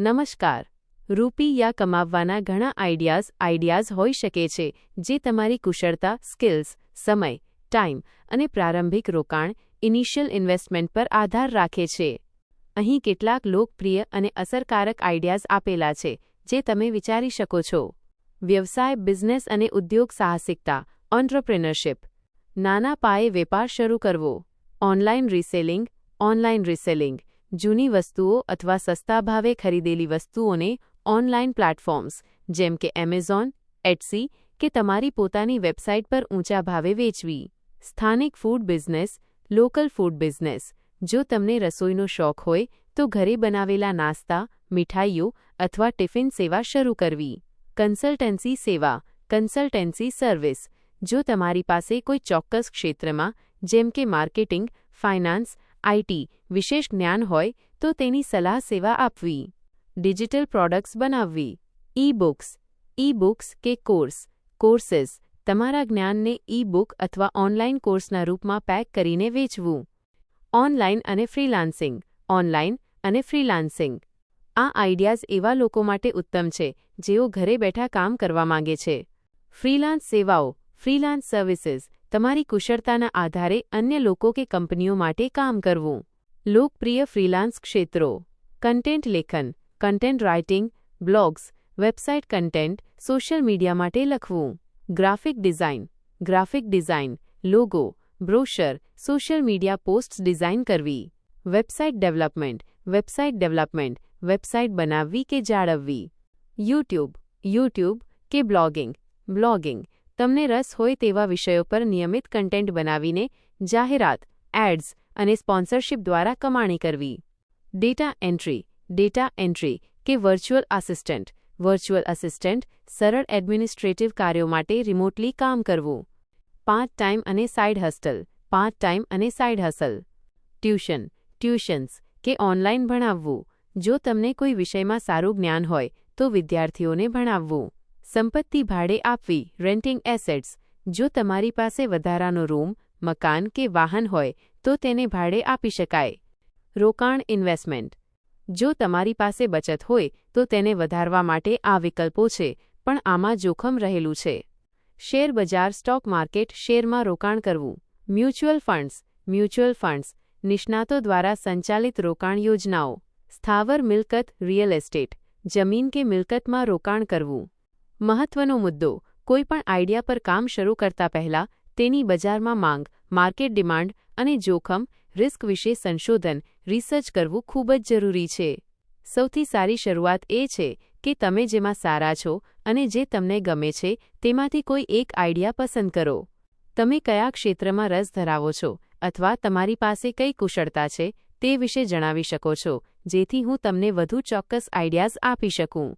નમસ્કાર. રૂપિયા કમાવવાના ઘણા આઈડિયાઝ આઈડિયાઝ હોઈ શકે છે, જે તમારી કુશળતા, સ્કિલ્સ, સમય, ટાઈમ અને પ્રારંભિક રોકાણ, ઇનિશિયલ ઇન્વેસ્ટમેન્ટ પર આધાર રાખે છે. અહીં કેટલાક લોકપ્રિય અને અસરકારક આઈડિયાઝ આપેલા છે, જે તમે વિચારી શકો છો. વ્યવસાય, બિઝનેસ અને ઉદ્યોગ સાહસિકતા, ઓન્ટરપ્રિનરશિપ. નાના પાયે વેપાર શરૂ કરવો. Online reselling online reselling. જૂની વસ્તુઓ અથવા સસ્તા ભાવે ખરીદેલી વસ્તુઓને ઓનલાઇન પ્લેટફોર્મ્સ, જેમ કે એમેઝોન, એટસી, કે તમારી પોતાની વેબસાઇટ પર ઊંચા ભાવે વેચવી. સ્થાનિક food business, local food business. જો તમને રસોઈનો શોખ હોય, તો ઘરે બનાવેલા નાસ્તા, મીઠાઈઓ અથવા ટિફિન સેવા શરૂ કરવી. કન્સલ્ટન્સી સેવા, કન્સલ્ટન્સી સર્વિસ. જો તમારી પાસે કોઈ ચોક્કસ ક્ષેત્રમાં, જેમ કે માર્કેટિંગ, ફાઇનાન્સ આઈટી વિશેષ જ્ઞાન હોય તો તેની સલાહ સેવા આપવી. ડિજિટલ પ્રોડક્ટ્સ બનાવવી. ઈ બુક્સ ઈ બુક્સ કે કોર્સ. કોર્સીસ. તમારા જ્ઞાનને ઈ બુક અથવા ઓનલાઇન કોર્સના રૂપમાં પેક કરીને વેચવું. ઓનલાઇન અને ફ્રીલાન્સિંગ. ઓનલાઇન અને ફ્રીલાન્સિંગ. આ આઈડિયાઝ એવા લોકો માટે ઉત્તમ છે, જેઓ ઘરે બેઠા કામ કરવા માંગે છે. ફ્રીલાન્સ સેવાઓ. Freelance services. તમારી કુશળતાના આધારે અન્ય લોકો કે કંપનીઓ માટે કામ કરવું. લોકપ્રિય ફ્રીલાન્સ ક્ષેત્રો. કન્ટેન્ટ લેખન, content writing, blogs, website content, social media માટે લખવું. Graphic design graphic design, logo, brochure, social media posts design કરવી. Website development website development, website બનાવવી કે જાળવવી. યુટ્યુબ યુટ્યુબ કે બ્લોગિંગ બ્લોગિંગ. તમને રસ હોય તેવા વિષયો પર નિયમિત કન્ટેન્ટ બનાવીને જાહેરાત, એડ્સ અને સ્પોન્સરશિપ દ્વારા કમાણી કરવી. ડેટા એન્ટ્રી ડેટા એન્ટ્રી કે વર્ચ્યુઅલ આસિસ્ટન્ટ. વર્ચ્યુઅલ આસિસ્ટન્ટ સરળ એડમિનિસ્ટ્રેટિવ કાર્યો માટે રિમોટલી કામ કરવું. પાંચ ટાઈમ અને સાઇડ હસ્ટલ, પાંચ ટાઈમ અને સાઇડ હસલ ટ્યુશન, ટ્યુશન્સ કે ઓનલાઇન ભણાવવું. જો તમને કોઈ વિષયમાં સારું જ્ઞાન હોય તો વિદ્યાર્થીઓને ભણાવવું. સંપત્તિ ભાડે આપવી રેન્ટિંગ એસેટ્સ જો તમારી પાસે વધારાનો રૂમ મકાન કે વાહન હોય, તો તેને ભાડે આપી શકાય. રોકાણ ઇન્વેસ્ટમેન્ટ જો તમારી પાસે બચત હોય, તો તેને વધારવા માટે આ વિકલ્પો છે, પણ આમાં જોખમ રહેલું છે. શેર બજાર સ્ટોક માર્કેટ શેરમાં રોકાણ કરવું. Mutual funds. મ્યુચ્યુઅલ ફંડ્સ, નિષ્ણાતો દ્વારા સંચાલિત રોકાણ યોજનાઓ. સ્થાવર મિલકત, રિયલ એસ્ટેટ. જમીન કે મિલકતમાં રોકાણ કરવું. મહત્વનો મુદ્દો કોઈપણ આઈડિયા પર કામ શરૂ કરતા પહેલા, તેની બજારમાં માંગ, માર્કેટ ડિમાન્ડ અને જોખમ, રિસ્ક વિશે સંશોધન, રિસર્ચ કરવું ખૂબ જ જરૂરી છે. સૌથી સારી શરૂઆત એ છે કે તમે જેમાં સારા છો અને જે તમને ગમે છે, તેમાંથી કોઈ એક આઈડિયા પસંદ કરો. તમે કયા ક્ષેત્રમાં રસ ધરાવો છો અથવા તમારી પાસે કઈ કુશળતા છે તે વિશે જણાવી શકો છો, જેથી હું તમને વધુ ચોક્કસ આઈડિયાઝ આપી શકું.